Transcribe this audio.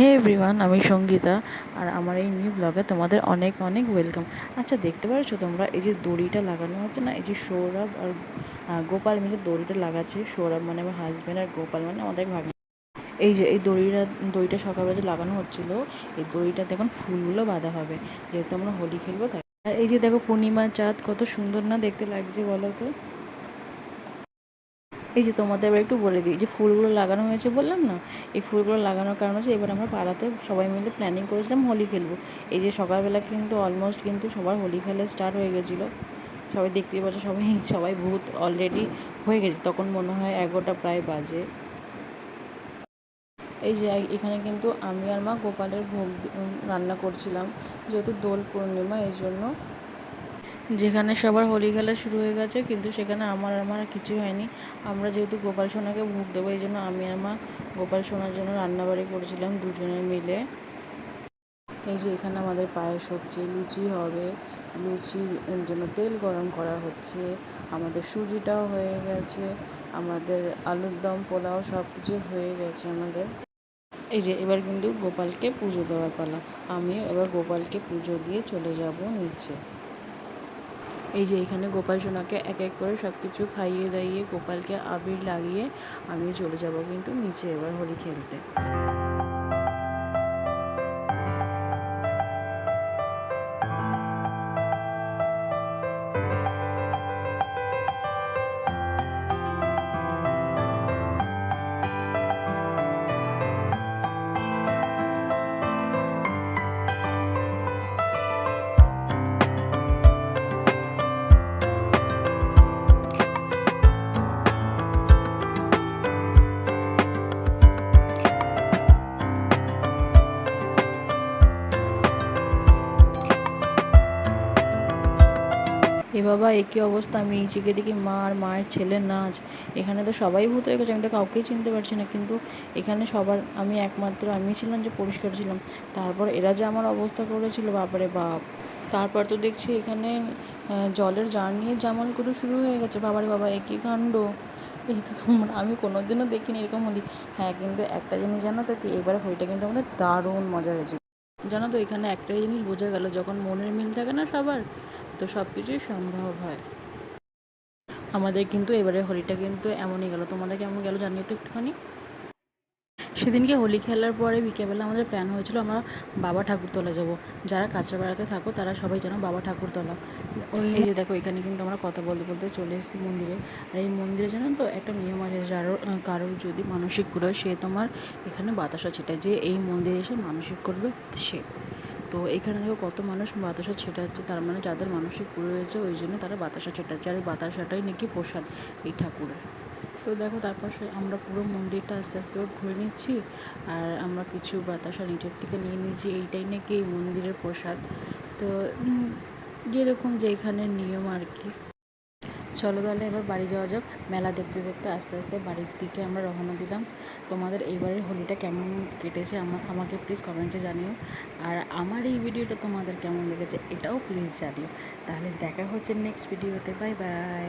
হে everyone আমি সঙ্গীতা আর আমার এই নিউ ব্লগে তোমাদের অনেক অনেক ওয়েলকাম আচ্ছা দেখতে পাচ্ছ তোমরা? এই যে দড়িটা লাগানো হচ্ছে না, এই যে সৌরভ আর গোপাল মিলে দড়িটা লাগাচ্ছে। সৌরভ মানে আমার হাজব্যান্ড আর গোপাল মানে আমাদের ভাগ এই যে, এই দড়িটা দড়িটা সকালবেলা লাগানো হচ্ছিল। এই দড়িটাতে এখন ফুলগুলো বাঁধা হবে। যেহেতু আমরা হোলি খেলব, তাই। আর এই যে দেখো পূর্ণিমা চাঁদ কত সুন্দর না দেখতে লাগছে বলো তো? এই যে তোমাদের এবার একটু বলে দিই যে ফুলগুলো লাগানো হয়েছে বললাম না, এই ফুলগুলো লাগানোর কারণ হচ্ছে এবার আমরা পাড়াতে সবাই মিলে প্ল্যানিং করেছিলাম হোলি খেলব। এই যে সকালবেলা কিন্তু অলমোস্ট কিন্তু সবার হোলি খেলা স্টার্ট হয়ে গেছিল। সবাই দেখতেই পাচ্ছ সবাই সবাই ভূত অলরেডি হয়ে গেছে, তখন মনে হয় এগারোটা প্রায় বাজে। এই যে এখানে কিন্তু আমি আর মা গোপালের ভোগ রান্না করছিলাম, যেহেতু দোল পূর্ণিমা, এই জন্য যেখানে সবার হোলি খেলা শুরু হয়ে গেছে, কিন্তু সেখানে আমার আর আমার কিছু হয়নি। আমরা যেহেতু গোপাল সোনাকে ভোগ দেবো, এই জন্য আমি আর মা গোপাল সোনার জন্য রান্নাবাড়ি করেছিলাম দুজনে মিলে। এই যে এখানে আমাদের পায়েস হচ্ছে, লুচি হবে। লুচির জন্য তেল গরম করা হচ্ছে। আমাদের সুজিটাও হয়ে গেছে। আমাদের আলুর দম, পোলাও সব কিছু হয়ে গেছে আমাদের। এই যে এবার কিন্তু গোপালকে পুজো দেওয়ার পালা। আমিও এবার গোপালকে পুজো দিয়ে চলে যাব নিচে। এই যে এখানে গোপাল সোনাকে এক এক করে সব কিছু খাইয়ে দাইয়ে গোপালকে আবির লাগিয়ে আমি চলে যাব কিন্তু নিচে এবার হোলি খেলতে। এ বাবা একই অবস্থা? আমি নিচেকে দেখি মা আর মায়ের ছেলে নাচ এখানে তো সবাই ভূত হয়ে গেছে। আমি তো কাউকেই চিনতে পারছি না। কিন্তু এখানে সবার, আমি একমাত্র আমি ছিলাম যে পরিষ্কার ছিলাম। তারপর এরা যে আমার অবস্থা করেছিল বাপরে বাপ। তারপর তো দেখছি এখানে জলের জার নিয়ে করে শুরু হয়ে গেছে। বাবারে বাবা একই কাণ্ড? এই তো তোমরা, আমি কোনোদিনও দেখিনি এরকম হোলি। হ্যাঁ কিন্তু একটা জিনিস জানো তো কি? এবারে হোলিটা কিন্তু আমাদের দারুণ মজা হয়েছে। জানো তো, এখানে একটাই জিনিস বোঝা গেল, যখন মনের মিল থাকে না সবার তো সব কিছুই সম্ভব হয়। আমাদের কিন্তু এবারে হোলিটা কিন্তু এমনই গেল। তোমাদের কেমন গেল জানিও তো একটুখানি? সেদিনকে হোলি খেলার পরে বিকেলবেলা আমাদের প্ল্যান হয়েছিল আমরা বাবা ঠাকুরতলা যাব। যারা কাঁচরাপাড়াতে থাকো তারা সবাই যেন বাবা ঠাকুরতলা। ওই এই যে দেখো এখানে কিন্তু আমরা কথা বলতে বলতে চলে এসেছি মন্দিরে। আর এই মন্দিরে জানো তো একটা নিয়ম আছে আহ, কারোর যদি মানসিক কুড়ায় সে তোমার এখানে বাতাসা ছেটায়। যে এই মন্দিরে এসে মানসিক করবে সে। তো এখানে দেখো কত মানুষ বাতাসা ছেটাচ্ছে, তার মানে যাদের মানসিক পুরো হয়েছে ওই জন্য তারা বাতাসা ছেটাচ্ছে। আর এই বাতাসাটাই নাকি প্রসাদ এই ঠাকুরের। তো দেখো তারপর আমরা পুরো মন্দিরটা আস্তে আস্তে ঘুরে নিচ্ছি, আর আমরা কিছু বাতাসা নিচের থেকে নিয়ে নিয়েছি। এইটাই নাকি এই মন্দিরের প্রসাদ। তো যেরকম যেখানে নিয়ম আর কি। চলো তাহলে এবার বাড়ি যাওয়া যাক। মেলা দেখতে দেখতে আস্তে আস্তে বাড়ির দিকে আমরা রওনা দিলাম। তোমাদের এইবারের হোলিটা কেমন কেটেছে আমাকে প্লিজ কমেন্টসে জানিও। আর আমার এই ভিডিওটা তোমাদের কেমন লেগেছে এটাও প্লিজ জানিও। তাহলে দেখা হচ্ছে নেক্সট ভিডিওতে বাই বাই